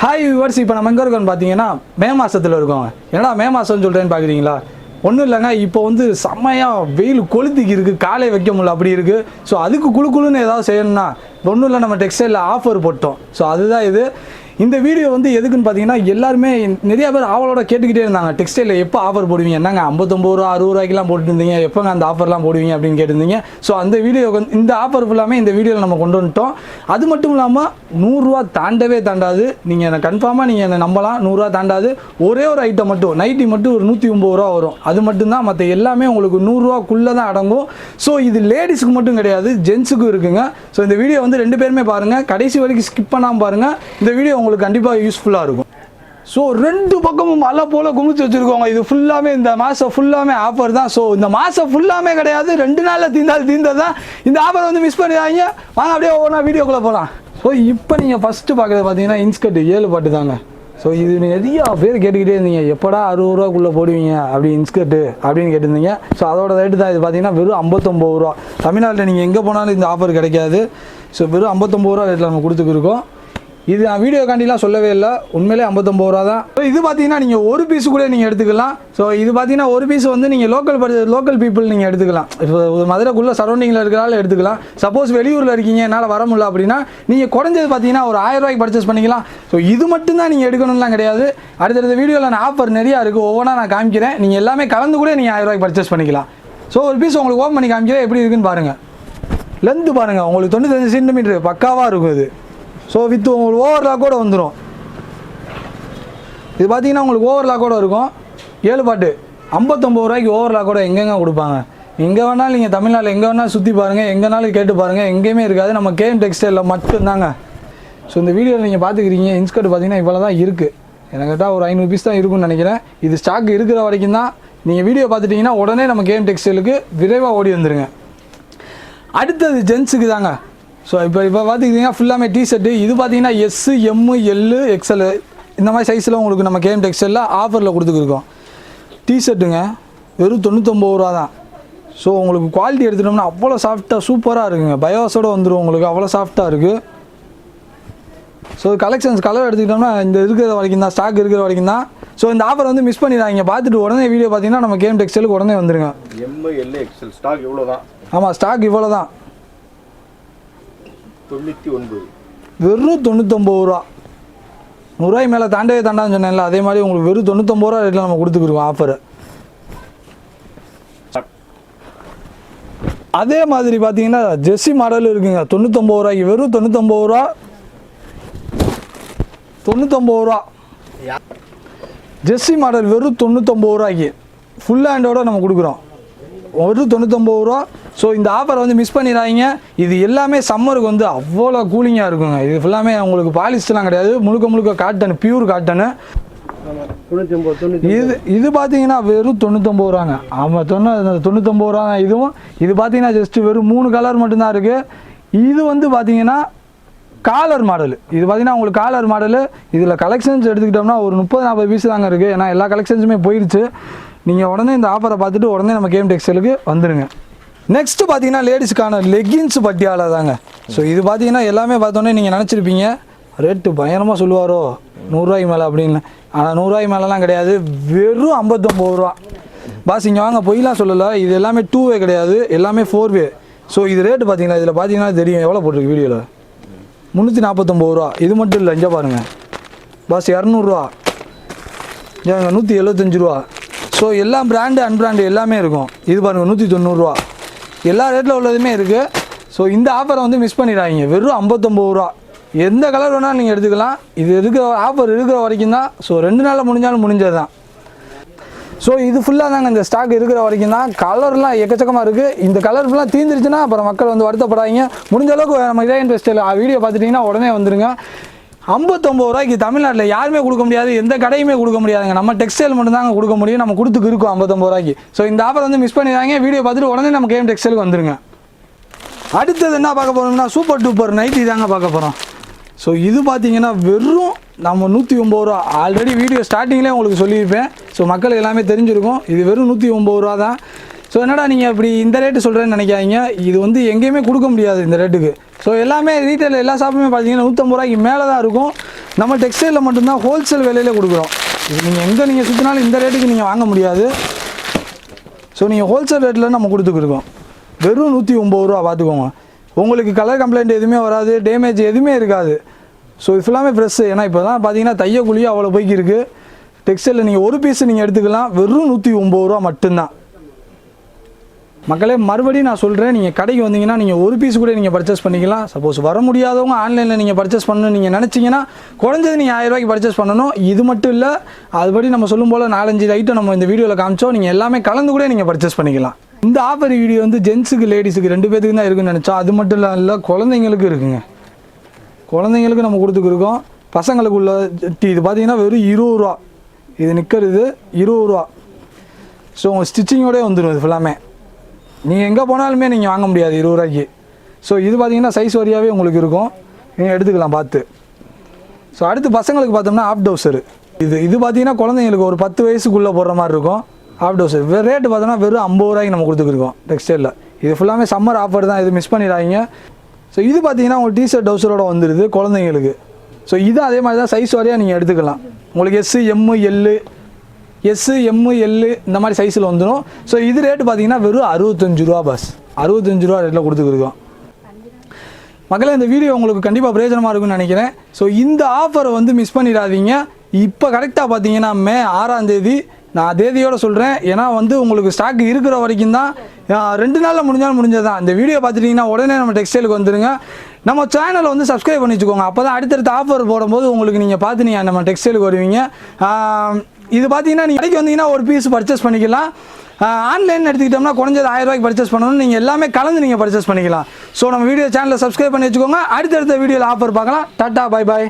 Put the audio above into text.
Hi viewers இப்போ நம்ம எங்கே இருக்கோம்னு பார்த்தீங்கன்னா மே மாதத்தில் இருக்கோங்க. ஏன்னா மே மாதம்னு சொல்கிறேன்னு பார்க்குறீங்களா ஒன்றும் இல்லைங்க இப்போ வந்து செம்மையாக வெயில் கொளுத்திக்கு இருக்குது காலை வைக்க முடியல அப்படி இருக்குது ஸோ அதுக்கு குளு குளுன்னு ஏதாவது செய்யணும்னா ஒன்றும் இல்லை நம்ம டெக்ஸ்டைலில் ஆஃபர் போட்டோம். ஸோ அதுதான் இது. இந்த வீடியோ வந்து எதுக்குன்னு பார்த்தீங்கன்னா எல்லாருமே நிறைய பேர் ஆவலோட கேட்டுக்கிட்டே இருந்தாங்க. டெக்ஸ்டைலில் எப்போ ஆஃபர் போடுவீங்க? என்னங்க ஐம்பத்தொம்பது ரூபா அறுபது ரூபாய்க்குலாம் போட்டுருந்தீங்க எப்போங்க அந்த ஆஃபர்லாம் போடுவீங்க அப்படின்னு கேட்டிருந்தீங்க. ஸோ அந்த வீடியோ வந்து இந்த ஆஃபர் ஃபுல்லாமே இந்த வீடியோவில் நம்ம கொண்டு வந்துட்டோம். அது மட்டும் இல்லாமல் நூறுரூவா தாண்டவே தாண்டாது. நீங்கள் என்னை கன்ஃபார்மாக நீங்கள் என்னை நம்பலாம். நூறுரூவா தாண்டாது. ஒரே ஒரு ஐட்டம் மட்டும் நைட்டி மட்டும் ஒரு நூற்றி ஒம்பது ரூபா வரும். அது மட்டும்தான் மற்ற எல்லாமே உங்களுக்கு நூறுரூவாக்குள்ளே தான் அடங்கும். ஸோ இது லேடிஸ்க்கு மட்டும் கிடையாது ஜென்ஸுக்கும் இருக்குங்க. ஸோ இந்த வீடியோ வந்து ரெண்டு பேருமே பாருங்கள் கடைசி வரைக்கும் ஸ்கிப் பண்ணாமல் பாருங்கள் இந்த வீடியோ உங்களுக்கு உங்களுக்கு கண்டிப்பாக யூஸ்ஃபுல்லாக இருக்கும். ஸோ ரெண்டு பக்கமும் மலை போல் குமிச்சு வச்சுருக்கோங்க இது ஃபுல்லாமே இந்த மாதம் ஃபுல்லாமே ஆஃபர் தான். ஸோ இந்த மாதம் ஃபுல்லாமே கிடையாது. ரெண்டு நாளில் தீர்ந்தால் தீந்தது தான் இந்த ஆஃபர் வந்து மிஸ் பண்ணிடாதீங்க. வாங்க அப்படியே ஒவ்வொன்றா வீடியோக்குள்ளே போகலாம் ஸோ இப்போ நீங்கள் ஃபஸ்ட்டு பார்க்குறது பார்த்தீங்கன்னா இன்ஸ்கர்ட் ஏழு பாட்டு தாங்க. ஸோ இது நிறைய பேர் கேட்டுக்கிட்டே இருந்தீங்க. எப்படா அறுபது ரூபாக்குள்ளே போடுவீங்க? அப்படி இன்ஸ்கர்ட்டு அப்படின்னு கேட்டிருந்தீங்க. ஸோ அதோட ரேட்டு தான். இது பார்த்தீங்கன்னா வெறும் ஐம்பத்தொம்பது ரூபா. தமிழ்நாட்டில் நீங்கள் எங்கே போனாலும் இந்த ஆஃபர் கிடைக்காது. ஸோ வெறும் ஐம்பத்தொம்பது ரூபா ரேட்டில் நம்ம கொடுத்துருக்கோம் இது நான் வீடியோ காண்டிலாம் சொல்லவே இல்லை. உண்மையிலே ஐம்பத்தொம்பது ரூபா தான். ஸோ இது பார்த்தீங்கன்னா நீங்கள் ஒரு பீஸ் கூட நீங்கள் எடுத்துக்கலாம். ஸோ இது பார்த்தீங்கன்னா ஒரு பீஸ் வந்து நீங்கள் லோக்கல் லோக்கல் பீப்புள் நீங்கள் எடுத்துக்கலாம். இப்போ மதுரைக்குள்ளே சரௌண்டிங்கில் இருக்கிறனால எடுத்துக்கலாம். சப்போஸ் வெளியூரில் இருக்கீங்க என்னால் வர முடியல அப்படின்னா நீங்கள் குறைஞ்சது பார்த்தீங்கன்னா ஒரு ஆயிரம் ரூபாய்க்கு பர்ச்சேஸ் பண்ணிக்கலாம். ஸோ இது மட்டும்தான் நீங்கள் எடுக்கணும்லாம் கிடையாது. அடுத்தடுத்த வீடியோவில் நான் ஆஃபர் நிறையா இருக்குது ஒவ்வொன்றா நான் காமிக்கிறேன். நீங்கள் எல்லாமே கலந்து கூட நீங்கள் ஆயிரம் ரூபாய்க்கு பர்ச்சேஸ் பண்ணிக்கலாம். ஸோ ஒரு பீஸ் உங்களுக்கு ஓப்பன் பண்ணி காமிக்கிறேன். எப்படி இருக்குன்னு பாருங்கள் லென்த்து பாருங்கள் உங்களுக்கு தொண்ணூத்தஞ்சு சென்டிமீட்டர் பக்காவாக இருக்கும் இது. ஸோ வித் உங்களுக்கு ஓவர்லாக் கூட வந்துடும் இது பார்த்தீங்கன்னா உங்களுக்கு ஓவர்லாக் கூட இருக்கும். ஏழு பாட்டு ஐம்பத்தொம்பது ரூபாய்க்கு ஓவர்லாக் கூட எங்கெங்கே கொடுப்பாங்க? எங்கே வேணாலும் நீங்கள் தமிழ்நாட்டில் எங்கே வேணாலும் சுற்றி பாருங்கள் எங்கேனாலும் கேட்டு பாருங்கள் எங்கேயுமே இருக்காது. நம்ம கேஎம் டெக்ஸ்டைலில் மட்டும்தாங்க. ஸோ இந்த வீடியோவில் நீங்கள் பார்த்துக்கிறீங்க இன்ஸ்கர்ட் பார்த்தீங்கன்னா இவ்வளோ தான் இருக்குது எனக்கு தான் ஒரு ஐநூறு பீஸ் தான் இருக்கும்னு நினைக்கிறேன். இது ஸ்டாக் இருக்கிற வரைக்கும் தான் நீங்கள் வீடியோ பார்த்துட்டிங்கன்னா உடனே நம்ம கேம் டெக்ஸ்டைலுக்கு விரைவாக ஓடி வந்துடுங்க அடுத்தது ஜென்ஸுக்கு தாங்க. ஸோ இப்போ இப்போ பார்த்துக்கிட்டிங்கன்னா ஃபுல்லாமே டிஷர்ட்டு இது பார்த்தீங்கன்னா எஸ்ஸு எம்மு எல்லு எக்ஸல் இந்த மாதிரி சைஸில் உங்களுக்கு நம்ம கேம் டெக்ஸ்டைலில் ஆஃபரில் கொடுத்துருக்கோம் டிஷர்ட்டுங்க வெறும் தொண்ணூத்தொம்பது ரூபா தான். ஸோ உங்களுக்கு குவாலிட்டி எடுத்துட்டோம்னா அவ்வளோ சாஃப்டாக சூப்பராக இருக்குங்க. பயோஸோடு வந்துடும் உங்களுக்கு அவ்வளோ சாஃப்டாக இருக்குது ஸோ கலெக்ஷன்ஸ் கலர் எடுத்துக்கிட்டோம்னா இந்த இருக்கிற வரைக்கும் தான் ஸ்டாக் இருக்கிற வரைக்கும் தான். ஸோ இந்த ஆஃபர் வந்து மிஸ் பண்ணிடுறாங்க பார்த்துட்டு உடனே வீடியோ பார்த்தீங்கன்னா நம்ம கேம் டெக்ஸ்டைலுக்கு உடனே வந்துருங்க. எம் எல் எக்ஸ்எல் ஸ்டாக் இவ்வளோ தான் ஆமாம் ஸ்டாக் இவ்வளோ தான் தொண்ணூற்றி ஒன்பது. வெறும் தொண்ணூத்தொம்பது ரூபா. நூறுரூவாய் மேலே தாண்டவே தாண்டான்னு சொன்னேன்ல அதே மாதிரி உங்களுக்கு வெறும் தொண்ணூத்தொம்பது ரூபா ரேட்டில் நம்ம கொடுத்துக்கிருக்கோம் ஆஃபரு அதே மாதிரி பார்த்தீங்கன்னா ஜெர்சி மாடல் இருக்குங்க. தொண்ணூத்தொம்பது ரூபாய்க்கு வெறும் தொண்ணூத்தொம்பது ரூபா. தொண்ணூத்தொம்பது ரூபா. ஜெர்சி மாடல் வெறும் தொண்ணூத்தொம்பது ரூபாய்க்கு. ஃபுல் ஹேண்டோட நம்ம கொடுக்குறோம். ஒரு தொண்ணூத்தொம்பது ரூபா. ஸோ இந்த ஆஃபரை வந்து மிஸ் பண்ணிடாதீங்க. இது எல்லாமே சம்மருக்கு வந்து அவ்வளோ கூலிங்காக இருக்குங்க. இது ஃபுல்லாமே உங்களுக்கு பாலிஸ்டெலாம் கிடையாது. முழுக்க முழுக்க காட்டன் பியூர் காட்டனு இது இது பார்த்தீங்கன்னா வெறும் தொண்ணூத்தொம்பது ரூபாங்க. ஆமாம் தொண்ணூ தொண்ணூத்தொம்பது ரூபா தான் இதுவும். இது பார்த்தீங்கன்னா ஜஸ்ட் வெறும் மூணு கலர் மட்டும்தான் இருக்குது இது வந்து பார்த்தீங்கன்னா காலர் மாடல் இது பார்த்தீங்கன்னா உங்களுக்கு காலர் மாடலு இதில் கலெக்ஷன்ஸ் எடுத்துக்கிட்டோம்னா ஒரு முப்பது நாற்பது பீஸ் தாங்க இருக்குது ஏன்னா எல்லா கலெக்ஷன்ஸுமே போயிடுச்சு நீங்கள் உடனே இந்த ஆஃபரை பார்த்துட்டு உடனே நம்ம கேம் டெக்ஸ்டைலுக்கு வந்துடுங்க நெக்ஸ்ட் பார்த்தீங்கன்னா லேடிஸ்க்கான லெகின்ஸ் பட்டியாலா தாங்க ஸோ இது பார்த்தீங்கன்னா எல்லாமே பார்த்தோன்னே நீங்கள் நினச்சிருப்பீங்க ரேட்டு பயங்கரமாக சொல்லுவாரோ நூறுரூவாய்க்கு மேலே அப்படின்னு. ஆனால் நூறுரூவாய்க்கு மேலெலாம் கிடையாது வெறும் ஐம்பத்தொம்பது ரூபா. பாஸ் இங்கே வாங்க பொய்லாம் சொல்லலை இது எல்லாமே டூ வே கிடையாது எல்லாமே ஃபோர் வே ஸோ இது ரேட்டு பார்த்தீங்களா இதில் பார்த்தீங்கன்னா தெரியும் எவ்வளோ போட்டிருக்கு வீடியோவில் முந்நூற்றி நாற்பத்தொம்பது ரூபா. இது மட்டும் இல்லை இங்கே பாருங்கள் பாஸ் இரநூறுவா ஏங்க நூற்றி எழுபத்தஞ்சு ரூபா. ஸோ எல்லா பிராண்டு அன்பிராண்டு எல்லாமே இருக்கும். இது பாருங்கள் நூற்றி தொண்ணூறுரூவா எல்லா ரேட்டில் உள்ளதுமே இருக்குது ஸோ இந்த ஆஃபரை வந்து மிஸ் பண்ணிடாதீங்க. வெறும் ஐம்பத்தொம்பது ரூபா. எந்த கலர் வேணாலும் நீங்கள் எடுத்துக்கலாம். இது இருக்கிற ஆஃபர் இருக்கிற வரைக்கும் தான். ஸோ ரெண்டு நாளில் முடிஞ்சாலும் முடிஞ்சது தான் ஸோ இது ஃபுல்லாக தாங்க இந்த ஸ்டாக் இருக்கிற வரைக்கும் தான். கலர்லாம் எக்கச்சக்கமாக இருக்குது இந்த கலர் ஃபுல்லாக தீர்ந்துருச்சுன்னா அப்புறம் மக்கள் வந்து வருத்தப்படாதீங்க. முடிஞ்ச அளவுக்கு நம்ம இதயம் ஃபெஸ்டிவல் வீடியோ பார்த்துட்டிங்கன்னா உடனே வந்துடுங்க ஐம்பத்தொம்பது ரூபாய்க்கு தமிழ்நாட்டில் யாருமே கொடுக்க முடியாது எந்த கடையுமே கொடுக்க முடியாதுங்க. நம்ம டெக்ஸ்டைல் மட்டும்தாங்க கொடுக்க முடியும். நம்ம கொடுத்துக்கு இருக்கோம் ஐம்பத்தொம்பது ரூபாய்க்கு. ஸோ இந்த ஆஃபர் வந்து மிஸ் பண்ணிடுறாங்க வீடியோ பார்த்துட்டு உடனே நம்ம கேம் டெக்ஸ்டைலுக்கு வந்துருங்க. அடுத்தது என்ன பார்க்க போகிறோம்னா சூப்பர் டூப்பர் நைட்டி தாங்க பார்க்க போகிறோம் ஸோ இது பார்த்தீங்கன்னா வெறும் நம்ம நூற்றி ஒம்பது ரூபா. ஆல்ரெடி வீடியோ ஸ்டார்டிங்லேயே உங்களுக்கு சொல்லியிருப்பேன். ஸோ மக்கள் எல்லாமே தெரிஞ்சிருக்கும். இது வெறும் நூற்றி ஒம்பது ரூபா தான் ஸோ என்னடா நீங்கள் இப்படி இந்த ரேட்டு சொல்கிறேன்னு நினைக்காதீங்க. இது வந்து எங்கேயுமே கொடுக்க முடியாது இந்த ரேட்டுக்கு ஸோ எல்லாமே ரீட்டைல் எல்லா ஷாப்புமே பார்த்தீங்கன்னா நூற்றம்பது ரூபாய்க்கு மேலே தான் இருக்கும். நம்ம டெக்ஸ்டைலில் மட்டும்தான் ஹோல்சேல் விலையில கொடுக்குறோம். இது நீங்கள் எங்கே நீங்கள் சுற்றினாலும் இந்த ரேட்டுக்கு நீங்கள் வாங்க முடியாது. ஸோ நீங்கள் ஹோல்சேல் ரேட்டில் நம்ம கொடுத்துக்கிருக்கோம் வெறும் நூற்றி ஒம்பது ரூபா பார்த்துக்கோங்க. உங்களுக்கு கலர் கம்ப்ளைண்ட் எதுவுமே வராது டேமேஜ் எதுவுமே இருக்காது. ஸோ இது ஃபுல்லாமே ஃப்ரெஷ்ஷு ஏன்னா இப்போ தான் பார்த்தீங்கன்னா தையக்கூலியும் அவ்வளோ போய்க்கு இருக்குது டெக்ஸ்டைலில் நீங்கள் ஒரு பீஸ் நீங்கள் எடுத்துக்கலாம். வெறும் நூற்றி ஒம்பது ரூபா மட்டும்தான். மக்களே மறுபடியும் நான் சொல்கிறேன் நீங்கள் கடைக்கு வந்தீங்கன்னா நீங்கள் ஒரு பீஸ் கூட நீங்கள் பர்ச்சேஸ் பண்ணிக்கலாம். சப்போஸ் வர முடியாதவங்க ஆன்லைனில் நீங்கள் பர்ச்சேஸ் பண்ணணும் நீங்கள் நினச்சிங்கன்னா குறைஞ்சது நீங்கள் ஆயிரம் ரூபாய்க்கு பர்ச்சேஸ் பண்ணணும். இது மட்டும் இல்லை அதுபடி நம்ம சொல்லும் போல் நாலஞ்சு ஐட்டம் நம்ம இந்த வீடியோவில் காமிச்சோம். நீங்கள் எல்லாமே கலந்து கூட நீங்கள் பர்ச்சேஸ் பண்ணிக்கலாம். இந்த ஆஃபர் வீடியோ வந்து ஜென்ஸுக்கு லேடிஸுக்கு ரெண்டு பேத்துக்கு தான் இருக்குன்னு நினச்சோம். அது மட்டும் இல்லை இல்லை குழந்தைங்களுக்கு இருக்குங்க. குழந்தைங்களுக்கு நம்ம கொடுத்துக்கிருக்கோம் பசங்களுக்கு உள்ள டீ இது பார்த்தீங்கன்னா வெறும் இருபது ரூபா. இது நிற்கிறது இருபது ரூபா. ஸோ உங்கள் ஸ்டிச்சிங்கோடய வந்துடும் இது ஃபுல்லாமே நீங்கள் எங்கே போனாலுமே நீங்கள் வாங்க முடியாது இருபது ரூபாய்க்கு. ஸோ இது பார்த்தீங்கன்னா சைஸ் வரியாகவே உங்களுக்கு இருக்கும். நீங்கள் எடுத்துக்கலாம் பார்த்து. ஸோ அடுத்து பசங்களுக்கு பார்த்தோம்னா ஆஃப் டவுசர் இது இது பார்த்தீங்கன்னா குழந்தைங்களுக்கு ஒரு பத்து வயசுக்குள்ளே போடுற மாதிரி இருக்கும். ஆஃப் டவுசர் ரேட்டு பார்த்தோன்னா வெறும் ஐம்பது ரூபாய்க்கு நம்ம கொடுத்துருக்கோம் டெக்ஸ்டைலில் இது ஃபுல்லாமே சம்மர் ஆஃபர் தான் இது மிஸ் பண்ணிடாதீங்க. ஸோ இது பார்த்தீங்கன்னா உங்களுக்கு டிஷர்ட் டவுசரோட வந்துடுது குழந்தைங்களுக்கு. ஸோ இது அதே மாதிரி தான் சைஸ் வரையாக நீங்கள் எடுத்துக்கலாம். உங்களுக்கு S M L S M L இந்த மாதிரி சைஸில் வந்துடும் ஸோ இது ரேட்டு பார்த்தீங்கன்னா வெறும் அறுபத்தஞ்சு ரூபா பஸ் அறுபத்தஞ்சு ரூபா ரேட்டில் கொடுத்துருக்கோம் மக்களே இந்த வீடியோ உங்களுக்கு கண்டிப்பாக பிரயோஜனமாக இருக்கும்னு நினைக்கிறேன். ஸோ இந்த ஆஃபரை வந்து மிஸ் பண்ணிடாதீங்க. இப்போ கரெக்டாக பார்த்தீங்கன்னா மே ஆறாம் தேதி நான் தேதியோடு சொல்கிறேன் ஏன்னா வந்து உங்களுக்கு ஸ்டாக் இருக்கிற வரைக்கும் தான் ரெண்டு நாளில் முடிஞ்சாலும் முடிஞ்சதான் இந்த வீடியோ பார்த்துட்டிங்கன்னா உடனே நம்ம டெக்ஸ்டைலுக்கு வந்துடுங்க நம்ம சேனலை வந்து சப்ஸ்கிரைப் பண்ணி வச்சுக்கோங்க. அப்போ தான் அடுத்தடுத்த ஆஃபர் போடும்போது உங்களுக்கு நீங்கள் பார்த்து நீங்கள் நம்ம டெக்ஸ்டைலுக்கு வருவீங்க. இது பார்த்தீங்கன்னா நீங்கள் கடைக்கு வந்தீங்கன்னா ஒரு பீஸ் பர்ச்சேஸ் பண்ணிக்கலாம். ஆன்லைன் எடுத்துக்கிட்டோம்னா குறைஞ்சது ஆயிரம் ரூபாய்க்கு பர்ச்சேஸ் பண்ணணும் நீங்கள் எல்லாமே கலந்து நீங்கள் பர்ச்சேஸ் பண்ணிக்கலாம். ஸோ நம்ம வீடியோ சேனலை சப்ஸ்கிரைப் பண்ணி வச்சுக்கோங்க. அடுத்தடுத்த வீடியோவில் ஆஃபர் பார்க்கலாம். Tata bye bye